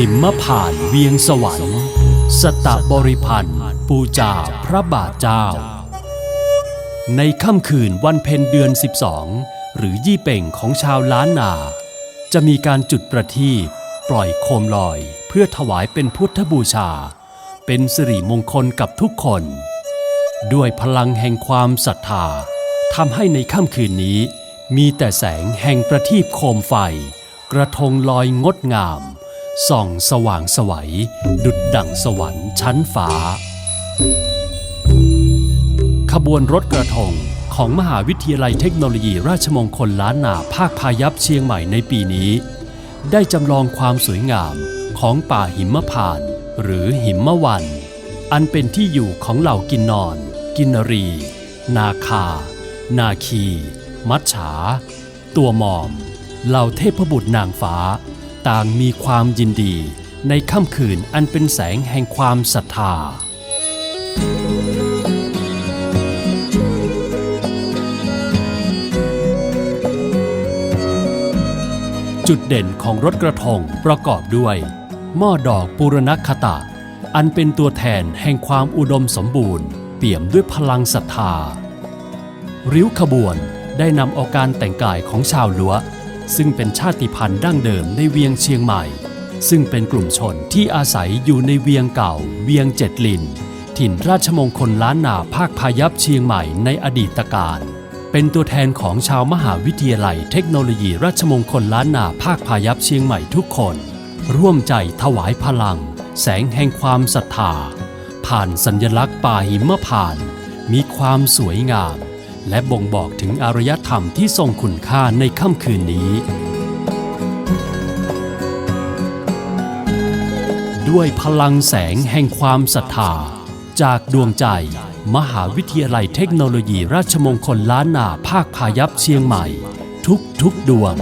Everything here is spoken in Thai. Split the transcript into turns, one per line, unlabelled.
หิมพานต์เวียงสวรรค์ สตะบริพันธ์ ปูจาพระบาทเจ้า ในค่ำคืนวันเพ็ญเดือน 12 หรือยี่เป่งของชาวล้านนา จะมีการจุดประทีปปล่อยโคมลอยเพื่อถวายเป็นพุทธบูชา เป็นสิริมงคลกับทุกคน ด้วยพลังแห่งความศรัทธาทำให้ในค่ำคืนนี้มีแต่แสงแห่งประทีปโคมไฟ กระทงลอยงดงาม ส่องสว่างสวัย ดุดดั่งสวรรค์ชั้นฟ้า ขบวนรถกระทงของมหาวิทยาลัยเทคโนโลยีราชมงคลล้านนาภาคพายัพเชียงใหม่ในปีนี้ ได้จำลองความสวยงามของป่าหิมพานต์หรือหิมวัน อันเป็นที่อยู่ของเหล่ากินนอน กินรี นาคา นาคี มัจฉา ตัวมอม เหล่าเทพบุตรนางฟ้า ต่างมีความยินดีในค่ำคืนอันเป็นแสงแห่งความศรัทธา จุดเด่นของรถกระทงประกอบด้วย หม้อดอกปูรณคตะ อันเป็นตัวแทนแห่งความอุดมสมบูรณ์ เปี่ยมด้วยพลังศรัทธา ริ้วขบวนได้นำเอาการแต่งกายของชาวลัว ซึ่งเป็นชาติพันธุ์ดั้งเดิมในเวียงเชียงใหม่ ซึ่งเป็นกลุ่มชนที่อาศัยอยู่ในเวียงเก่า เวียงเจ็ดลิน ถิ่นราชมงคลล้านนาภาคพายัพเชียงใหม่ในอดีตการ เป็นตัวแทนของชาวมหาวิทยาลัยเทคโนโลยีราชมงคลล้านนาภาคพายัพเชียงใหม่ทุกคน ร่วมใจถวายพลัง แสงแห่งความศรัทธา ผ่านสัญลักษณ์ป่าหิมพาน มีความสวยงาม และบ่งบอกถึงอารยธรรมที่ทรงคุณค่าในค่ำคืนนี้ ด้วยพลังแสงแห่งความศรัทธา จากดวงใจ มหาวิทยาลัยเทคโนโลยีราชมงคลล้านนาภาคพายัพเชียงใหม่ ทุกทุกดวง